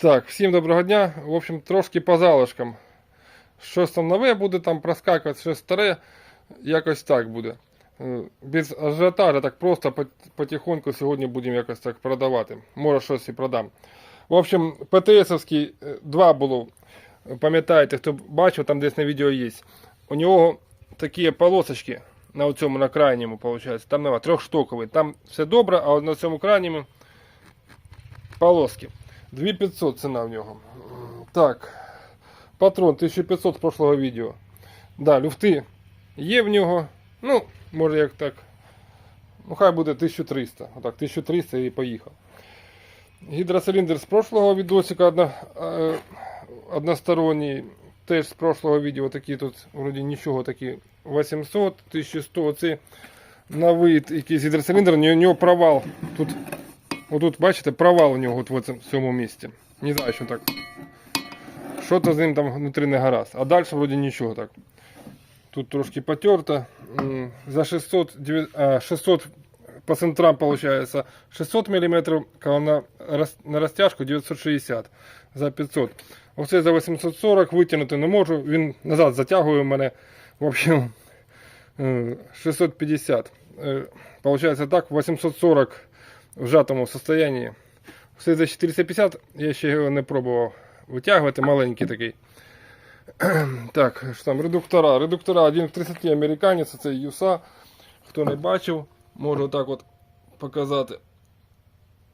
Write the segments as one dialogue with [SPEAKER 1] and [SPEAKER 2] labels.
[SPEAKER 1] Так, всім доброго дня. В общем, трошки по залишкам. Щось там нове буде там проскакувати, щось старе, якось так буде. Е, Без ажіотажа, так просто потихоньку сьогодні будемо якось так продавати. Може щось і продам. В общем, ПТСовський е, два було. Пам'ятаєте, хто бачив, там десь на відео є. У нього такі полосочки на цьому на крайньому, виходить. Там нема трьохштоковий. Там все добре, а на цьому крайньому полоски. 2500 ціна в нього. Так. Патрон 1500 з прошлого відео. Да, люфти є в нього. Ну, може як так. Ну, хай буде 1300. Отак, 1300 і поїхав. Гідроциліндр з прошлого відосика одно, е, односторонній. Теж з прошлого відео такі тут вроді нічого такі 800, 1100. Це на вид якийсь гідроциліндр, у нього провал. Тут Отут, бачите, провал у нього в цьому- місці. Не знаю, що так. Що то з ним там внутрі не гаразд. А далі вроді нічого так. Тут трошки потерто. За 600, девя- 600 по центрам получается 600 мм, коли на, розтяжку 960 за 500. Оце за 840 витягнути не можу. Він назад затягує мене. В общем, е, 650. Е, Получается так, 840 в жатому состоянии. Все за 450 я ще його не пробував витягувати, маленький такий. Так, що там, редуктора. Редуктора 1 к 30 американець, це юса. Хто не бачив, можу отак от показати.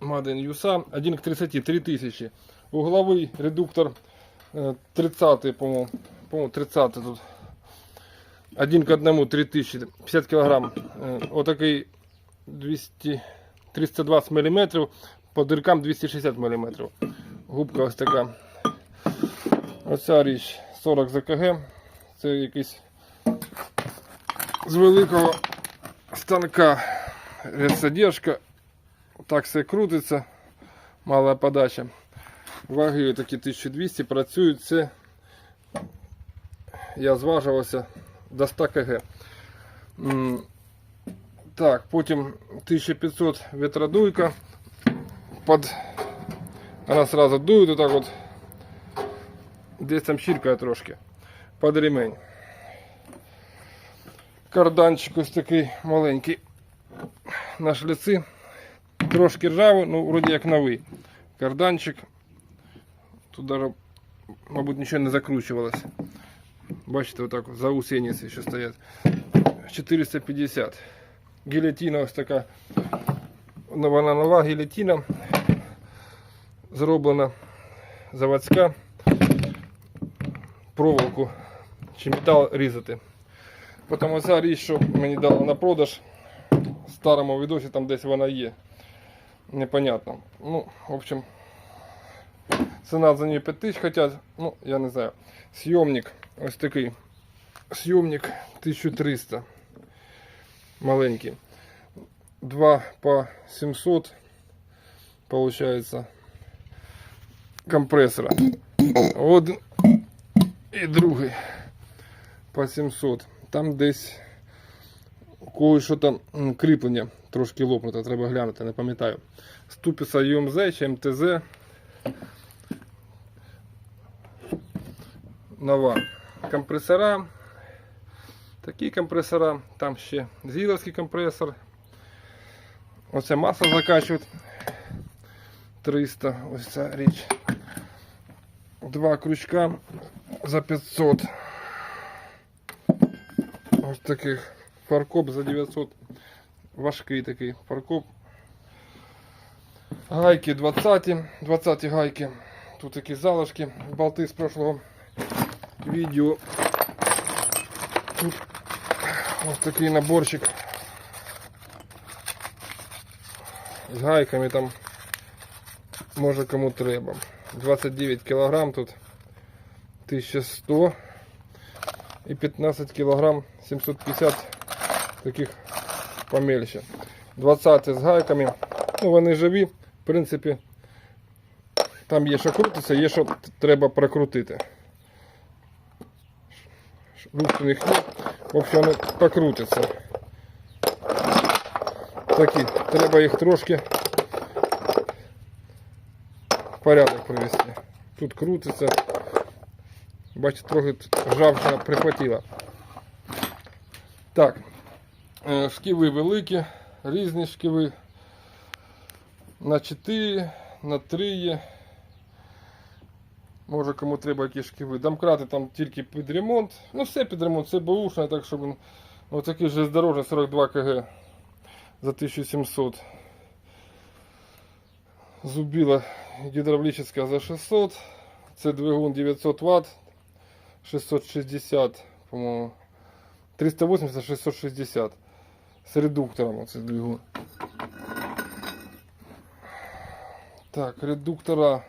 [SPEAKER 1] Маден юса 1 к 30, 3000. Угловий редуктор е, 30, по-моєму, по-моєму 30 тут. Один к одному 3000, 50 кг. Отакий 200, 320 мм, по диркам 260 мм. Губка ось така. Оця річ 40 ЗКГ. Це якийсь з великого станка задержка. Так все крутиться. Мала подача. Ваги такі 1200 працюють. Це я зважувався до 100 кг. М, Так, потім 1500 ветродуйка. Под... Вона сразу дує отак от. Десь там щіркає трошки. Под ремень. Карданчик ось такий маленький. На шліці. Трошки ржавий, ну вроді як новий. Карданчик. Тут даже, мабуть, нічого не закручувалось. Бачите, отак от, заусениці ще стоять. 450. Гілятина ось така. Вона нова гілятина. Зроблена заводська. Проволоку чи метал різати. Потім оця річ, що мені дали на продаж. В старому відосі там десь вона є. Непонятно. Ну, в общем, ціна за неї 5 тисяч хотять. Ну, я не знаю. Съемник ось такий. Съемник 1300. Маленький. Два по 700 получается компрессора. Один і другий по 700. Там десь кое що там кріплення трошки лопнуто, треба глянути, не пам'ятаю. Ступиця UMZ чи МТЗ. Нова. Компресора. Такі компресора. Там ще зіловський компресор. Оце масло закачують. 300. Ось ця річ. Два крючка за 500. Ось таких фаркоп за 900. Важкий такий фаркоп. Гайки 20, 20 гайки. Тут такі залишки, болти з прошлого відео. Ось такий наборчик. З гайками там може кому треба. 29 кілограм тут 1100 і 15 кілограм 750 таких помельче. 20 з гайками. Ну, вони живі, в принципі. Там є що крутиться, є що треба прокрутити. Рук у них є, в общем, вони покрутяться. Такі, треба їх трошки порядок привести. Тут крутиться. Бачите, трохи ржавчина прихватила. Так, е, шківи великі, різні шківи. На 4, на 3 є. Може кому треба якісь шківи. Домкрати там тільки під ремонт. Ну все під ремонт, все бушне, так що він отакий же здорожний 42 кг за 1700. Зубила гідравлічна за 600. Це двигун 900 Вт. 660, по-моєму. 380, 660. З редуктором оце двигун. Так, редуктора.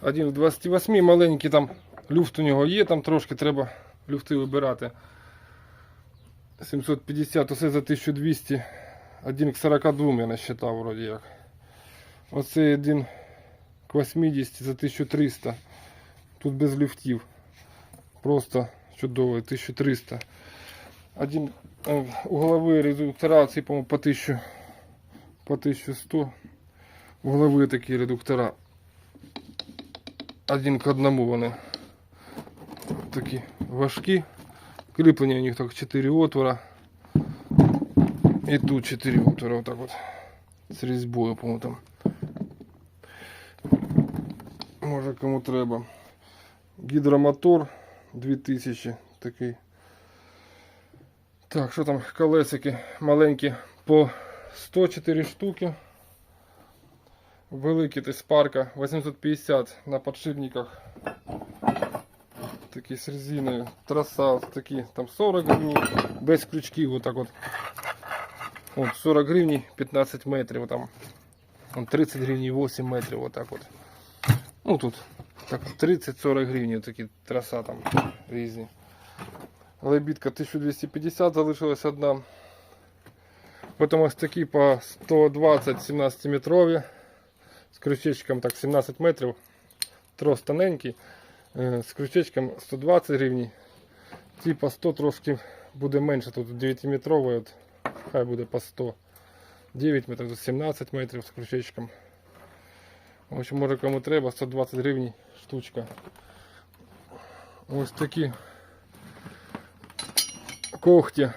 [SPEAKER 1] Один в 28, маленький там люфт у нього є, там трошки треба люфти вибирати. 750, усе за 1200. Один к 42 я насчитав вроді як. Оцей один к 80 за 1300. Тут без люфтів. Просто чудовий, 1300. Один е, угловий редукторації, по-моєму, по 1000, по 1100. Углові такі редуктора. Один к одному вони. Такі важкі. Кріплення у них так 4 отвора. І тут 4 отвора, вот так вот. З різьбою, по-моєму, там. Може кому треба. Гідромотор 2000 такий. Так, що там колесики маленькі по 104 штуки. Великі десь парка 850 на подшипниках. Такі з резиною. Траса такі, там 40 гривень, без крючків, отак от. От 40 гривень 15 метрів там. 30 гривень 8 метрів, отак от. Ну тут так 30-40 гривень такі траса там різні. Лебідка 1250 залишилась одна. Потім ось такі по 120 17 метрові. З крючечком так 17 метрів. Трос тоненький. Е, З крючечком 120 гривень. По 100 трошки буде менше. Тут 9 метровий. От, хай буде по 100. 9 метрів, тут 17 метрів з крючечком. В общем, може кому треба, 120 гривень штучка. Ось такі когті.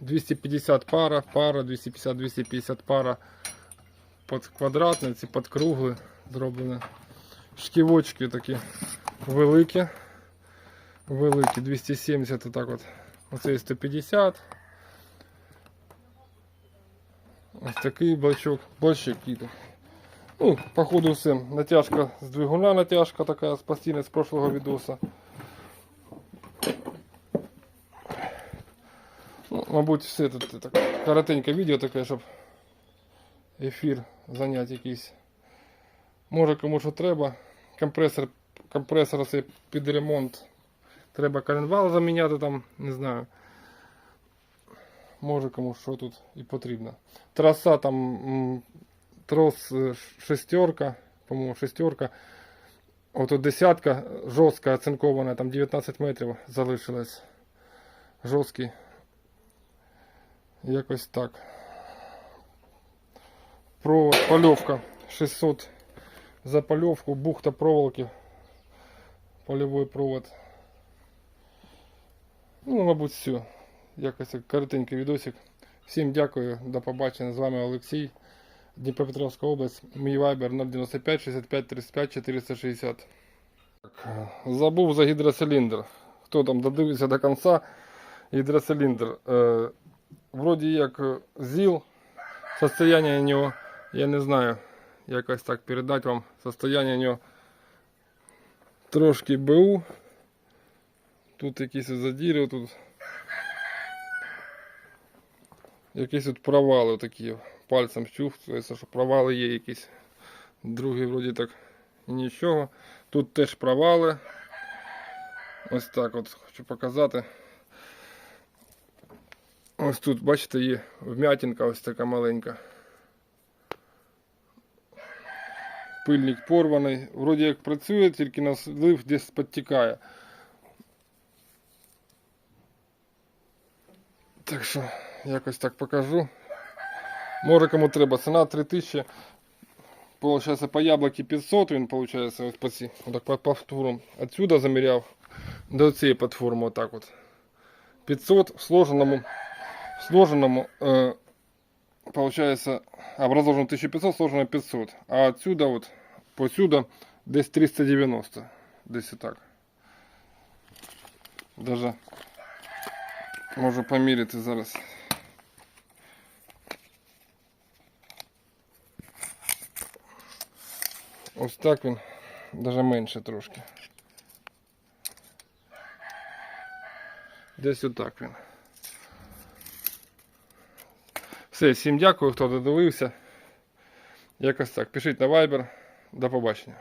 [SPEAKER 1] 250 пара, пара, 250-250 пара під квадратні, ці під кругли зроблені. Шківочки такі великі. Великі, 270 отак от. Оце 150. Ось такий блочок. Блочок який-то. Ну, походу все. Натяжка з двигуна натяжка така з постійна з прошлого відоса. Ну, мабуть, все тут так, коротеньке відео таке, щоб ефір зайняти якийсь. Може кому що треба. Компресор, компресор це під ремонт. Треба коленвал заміняти там, не знаю. Може кому що тут і потрібно. Траса там трос е, шестерка, по-моєму, шестерка. От от десятка жорстка оцинкована, там 19 метрів залишилось. Жорсткий. Якось так. Про польовка 600 за польовку, бухта проволоки, польовий провод. Ну, мабуть, все. Якось коротенький відосик. Всім дякую, до побачення. З вами Олексій. Дніпропетровська область. Мій вайбер 095 65 35 460. Так, забув за гідроциліндр. Хто там додивився до кінця? Гідроциліндр. Е, вроді як ЗІЛ. Состояние у нього, я не знаю, якось так передати вам. Состояние у нього трошки БУ. Тут якісь задіри, тут якісь от провали такі. Пальцем чувствується, що провали є якісь. Другий вроді так нічого. Тут теж провали. Ось так от хочу показати. Ось тут, бачите, є вмятинка ось така маленька. Пильник порваний. Вроді як працює, тільки на слив десь підтікає. Так що, якось так покажу. Може кому треба. Ціна 3000. Получается, по яблоке 500 він, получается, ось по отак по повторам. Отсюда заміряв до цієї платформи, отак от. 500 в сложеному, в сложеному, э, получается, образовано 1500, сложено 500. А отсюда вот, посюда, десь 390. Десь так. Даже можу поміряти зараз. Ось так він, даже менше трошки. Десь отак він. Все, всім дякую, хто додивився. Якось так. Пишіть на Viber. До побачення.